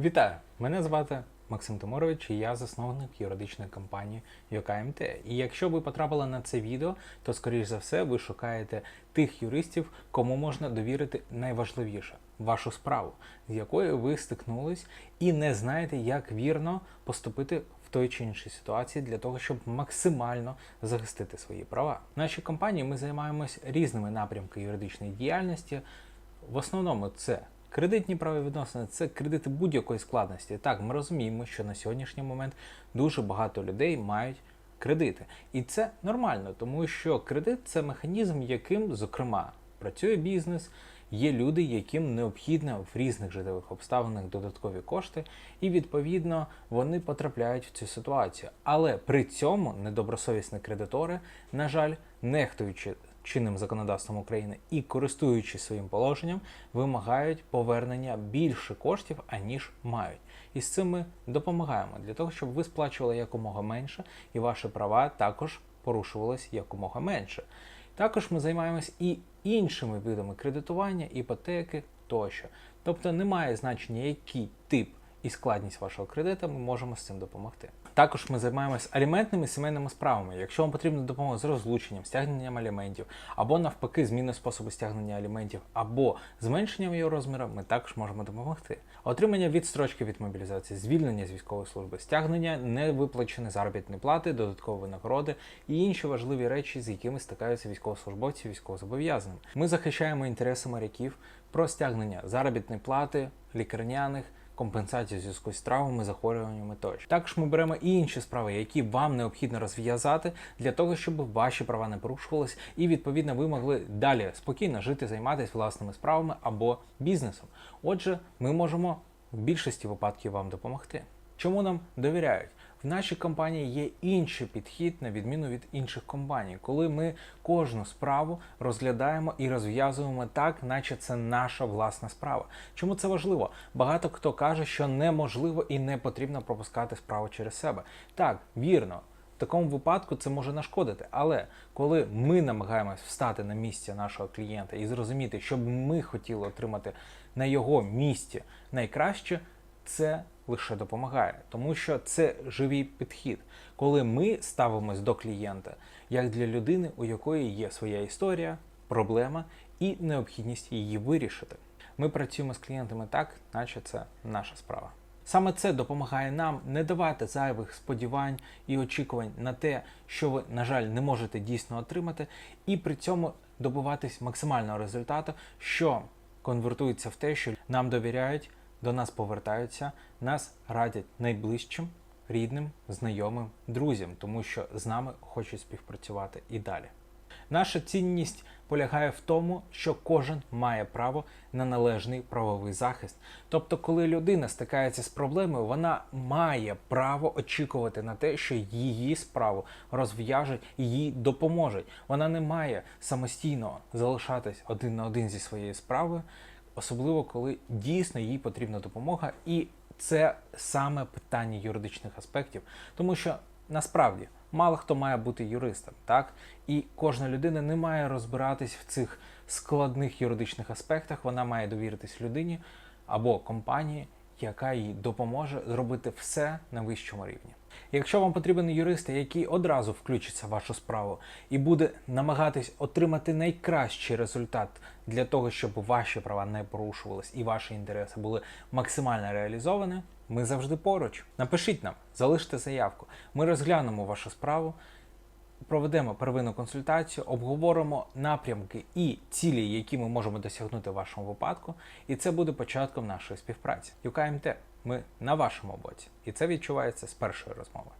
Вітаю! Мене звати Максим Тимурович, і я засновник юридичної компанії ЮКМТ. І якщо ви потрапили на це відео, то скоріш за все ви шукаєте тих юристів, кому можна довірити найважливіше вашу справу, з якою ви стикнулись, і не знаєте, як вірно поступити в той чи іншій ситуації для того, щоб максимально захистити свої права. В нашій компанії ми займаємось різними напрямками юридичної діяльності. В основному це кредитні правовідносини, це кредити будь-якої складності. Так, ми розуміємо, що на сьогоднішній момент дуже багато людей мають кредити. І це нормально, тому що кредит це механізм, яким, зокрема, працює бізнес. Є люди, яким необхідно в різних життєвих обставинах додаткові кошти, і відповідно вони потрапляють в цю ситуацію. Але при цьому недобросовісні кредитори, на жаль, нехтуючи чинним законодавством України і користуючись своїм положенням, вимагають повернення більше коштів, аніж мають. І з цим ми допомагаємо для того, щоб ви сплачували якомога менше, і ваші права також порушувались якомога менше. Також ми займаємось і іншими видами кредитування, іпотеки тощо. Тобто немає значення, який тип і складність вашого кредиту, ми можемо з цим допомогти. Також ми займаємось аліментними сімейними справами. Якщо вам потрібна допомога з розлученням, стягненням аліментів, або навпаки, зміною способу стягнення аліментів, або зменшенням його розміру, ми також можемо допомогти. Отримання відстрочки від мобілізації, звільнення з військової служби, стягнення невиплаченої заробітної плати, додаткової винагороди і інші важливі речі, з якими стикаються військовослужбовці, військовозобов'язані. Ми захищаємо інтереси моряків про стягнення заробітної плати, лікарняних компенсацію зв'язку з травмами, захворюваннями тощо. Також ми беремо і інші справи, які вам необхідно розв'язати для того, щоб ваші права не порушувались, і відповідно ви могли далі спокійно жити, займатися власними справами або бізнесом. Отже, ми можемо в більшості випадків вам допомогти. Чому нам довіряють? В нашій компанії є інший підхід на відміну від інших компаній, коли ми кожну справу розглядаємо і розв'язуємо так, наче це наша власна справа. Чому це важливо? Багато хто каже, що неможливо і не потрібно пропускати справу через себе. Так, вірно. В такому випадку це може нашкодити, але коли ми намагаємось встати на місце нашого клієнта і зрозуміти, що б ми хотіли отримати на його місці найкраще, це лише допомагає, тому що це живий підхід, коли ми ставимось до клієнта як для людини, у якої є своя історія, проблема і необхідність її вирішити. Ми працюємо з клієнтами так, наче це наша справа. Саме це допомагає нам не давати зайвих сподівань і очікувань на те, що ви, на жаль, не можете дійсно отримати, і при цьому добиватись максимального результату, що конвертується в те, що нам довіряють, до нас повертаються, нас радять найближчим, рідним, знайомим, друзям, тому що з нами хочуть співпрацювати і далі. Наша цінність полягає в тому, що кожен має право на належний правовий захист. Тобто, коли людина стикається з проблемою, вона має право очікувати на те, що її справу розв'яжуть і їй допоможуть. Вона не має самостійно залишатись один на один зі своєю справою, особливо коли дійсно їй потрібна допомога, і це саме питання юридичних аспектів, тому що насправді мало хто має бути юристом, так? І кожна людина не має розбиратись в цих складних юридичних аспектах. Вона має довіритись людині або компанії, яка їй допоможе зробити все на вищому рівні. Якщо вам потрібен юрист, який одразу включиться в вашу справу і буде намагатись отримати найкращий результат для того, щоб ваші права не порушувались і ваші інтереси були максимально реалізовані, ми завжди поруч. Напишіть нам, залиште заявку. Ми розглянемо вашу справу, проведемо первинну консультацію, обговоримо напрямки і цілі, які ми можемо досягнути в вашому випадку, і це буде початком нашої співпраці. UKMT, ми на вашому боці, і це відчувається з першої розмови.